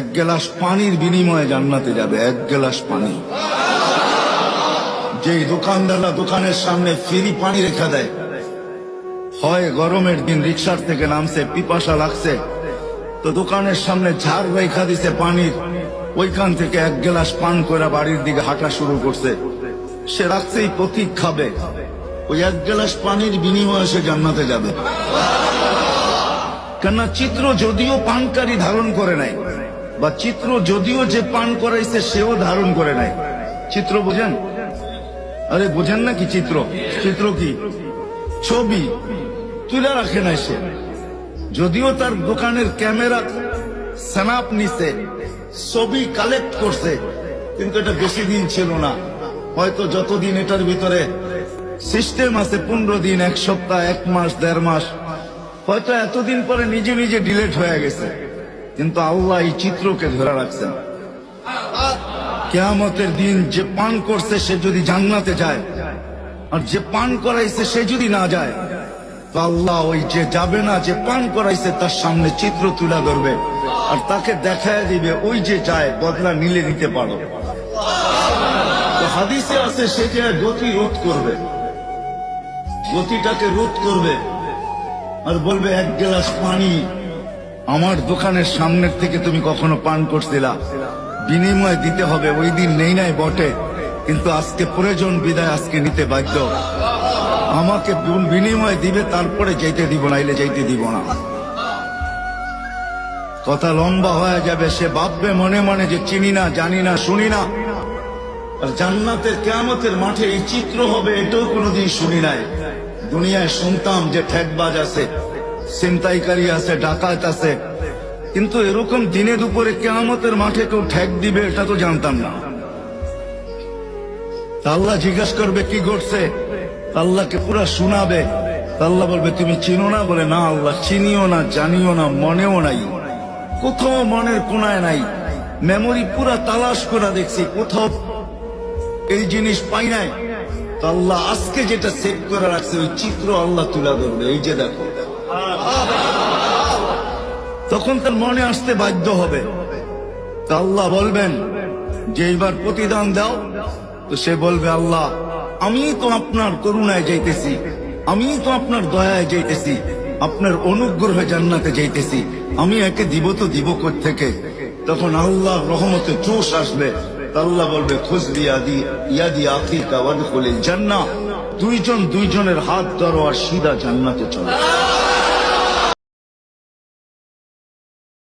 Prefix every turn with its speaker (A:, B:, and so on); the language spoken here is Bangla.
A: এক গ্লাস পানির বিনিময়ে জান্নাতে যাবে, এক গ্লাস পানি। যেই দোকানদাররা দোকানের সামনে ফ্রি পানি রেখা দেয়, হয় গরমের দিন রিক্সার থেকে নামছে, পিপাসা লাগছে, তো দোকানের সামনে ঝাড় রেখা দিছে পানির ওইখান থেকে এক গ্লাস পান করে বাড়ির দিকে হাঁটা শুরু করছে। সে রাখছেই প্রতীক খাবে, ওই এক গ্লাস পানির বিনিময়ে সে জান্নাতে যাবে। কেননা চিত্র যদিও পানকারী ধারণ করে নাই বা চিত্র যদিও যে পান করাইছে, সেও ধারণ করে নাই। চিত্র বোঝেন? আরে বোঝেন না কি চিত্র? চিত্র কি? ছবি। তুলে রাখে নাই সে। যদিও তার দোকানের ক্যামেরা স্ন্যাপ নিছে, ছবি কালেক্ট করছে, কিন্তু এটা বেশি দিন ছিল না। হয়তো যতদিন এটার ভিতরে সিস্টেম আছে, পনেরো দিন, এক সপ্তাহ, এক মাস, দেড় মাস, হয়তো এতদিন পরে নিজে নিজে ডিলেট হয়ে গেছে। কিন্তু আল্লাহ এই চিত্রকে ধরে রাখছেন। কেয়ামতের দিন যে পান করছে সে যদি জান্নাতে যায়, আর যে পান করাইছে সে যদি না যায়, তো আল্লাহ ওই যে যাবে না, যে পান করাইছে তার সামনে চিত্র তুলে ধরবে, আর তাকে দেখায় দিবে, ওই যে যায়, বদলা নিলে নিতে পারো। হাদিসে আছে, সে যে গতি রোধ করবে, গতিটাকে রোধ করবে, আর বলবে, এক গ্লাস পানি আমার দোকানের সামনের থেকে তুমি কখনো পান করছিলা। বিনিময় দিতে হবে, ওই দিন নেই নাই বটে। কিন্তু আজকে প্রয়োজন, বিদায় আজকে নিতে বাধ্য। আমাকে বিনিময় দিবে, তারপরে যেতে দিব না এলে যেতে দিব না। কথা লম্বা হয়ে যাবে, সে ভাববে মনে মনে যে চিনি না, জানি না, শুনি না। আর জান্নাতের কেয়ামতের মাঠে এই চিত্র হবে, এটাও কোনোদিন শুনি নাই। দুনিয়ায় শুনতাম যে ঠেকবাজ আছে। ছিনতাইকারী আছে, ডাকাত আছে। কিন্তু এরকম দিনে দুপুরে কেয়ামতের মাঠে কেউ ঠেক দিবে, এটা তো জানতাম না। আল্লাহ জিজ্ঞাসা করবে, কি ঘটছে? আল্লাহকে পুরা শোনাবে। আল্লাহ বলবে, তুমি চিনো না? বলে, না আল্লাহ, চিনিও না, জানিও না, মনেও নাই। কোথাও মনের কোনায় নাই। মেমোরি পুরা তালাশ করে দেখছি, কোথাও এই জিনিস পাই নাই। তো আল্লাহ আজকে যেটা সেভ করে রাখছে, ওই চিত্র আল্লাহ তুলে ধরবে। এই যে দেখো। তখন তার মনে আসতে বাধ্য হবে। তা আল্লাহ বলবেন, যে এইবার প্রতিদান দাও, তো সে বলবে, আল্লাহ, আমি তো আপনার করুণায় যাইতেছি, আমি তো আপনার দয়ায় যাইতেছি, আপনার অনুগ্রহে জান্নাতে যাইতেছি, আমি একে দিব তো দিব থেকে তখন আল্লাহ রহমতে চোষ আসবে। আল্লাহ বলবে খুশবি আদি ইয়াদি আখি কাওয়াদ খুলে জান্না দুইজন দুইজনের হাত ধরো আর সিধা জান্নাতে চলো।